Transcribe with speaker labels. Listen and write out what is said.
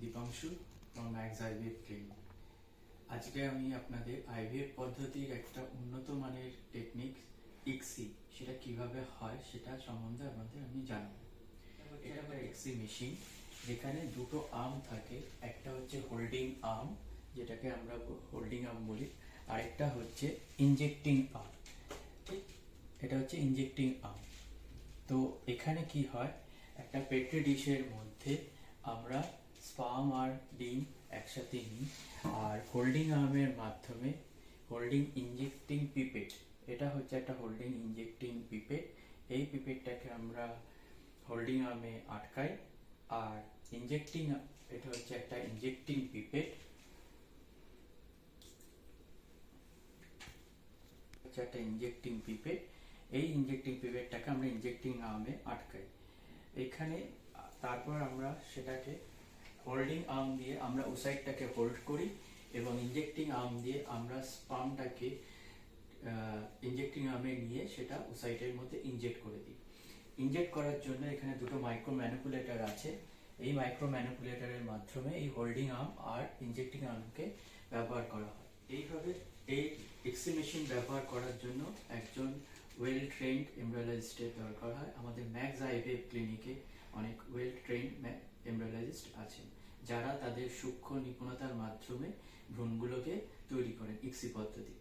Speaker 1: Dipanshu from Max IVF clinic আজকে আমি আপনাদের আইভিএফ পদ্ধতির একটা উন্নত মানের টেকনিক ইক্সি সেটা কীভাবে হয় সেটা সম্বন্ধে আপনাদের আমি জানাব। এটা একটা এক্সি মেশিন যেখানে দুটো আর্ম থাকে। একটা হচ্ছে হোল্ডিং আর্ম যেটাকে আমরা হোল্ডিং আর্ম বলি আরেকটা হচ্ছে ইনজেক্টিং আর্ম ঠিক? এটা হচ্ছে ইনজেক্টিং আর্ম তো এখানে কি হয়? একটা পেট্রি ডিশের মধ্যে আমরা স্পাম আর ডিম একসাথে নিই। আর হোল্ডিং আর্মের মাধ্যমে হোল্ডিং ইনজেক্টিং পিপেট এটা হচ্ছে একটা হোল্ডিং ইনজেক্টিং পিপেট এই পিপেটটাকে আমরা হোল্ডিং আর্মে আটকাই। আর ইনজেক্টিং এটা হচ্ছে একটা ইনজেক্টিং পিপেট হচ্ছে একটা ইনজেক্টিং পিপেট এই ইনজেক্টিং পিপেটটাকে আমরা ইনজেক্টিং আর্মে আটকাই। এখানে, তারপর আমরা সেটাকে হোল্ডিং আর্ম দিয়ে আমরা ও সাইডটাকে হোল্ড করি এবং ইনজেক্টিং আর্ম দিয়ে আমরা স্পামটাকে ইনজেক্টিং আর্মে নিয়ে সেটা ও সাইডের মধ্যে ইনজেক্ট করে দিই। ইনজেক্ট করার জন্য এখানে দুটো মাইক্রো ম্যানিপুলেটর আছে। এই মাইক্রো ম্যানিপুলেটরের মাধ্যমে এই হোল্ডিং আর্ম আর ইনজেক্টিং আর্মকে ব্যবহার করা হয়। এইভাবে এই এক্সি মেশিন ব্যবহার করার জন্য একজন ওয়েল ট্রেন্ড এমব্রয়লাজিস্টের দরকার হয়। আমাদের ম্যাক্স আইভিএফ ক্লিনিকে অনেক ওয়েল ট্রেন্ড যারা তাদের সূক্ষ্ম নিপুণতার মাধ্যমে ভ্রূণগুলোকে তৈরি করেন ইক্সি পদ্ধতি।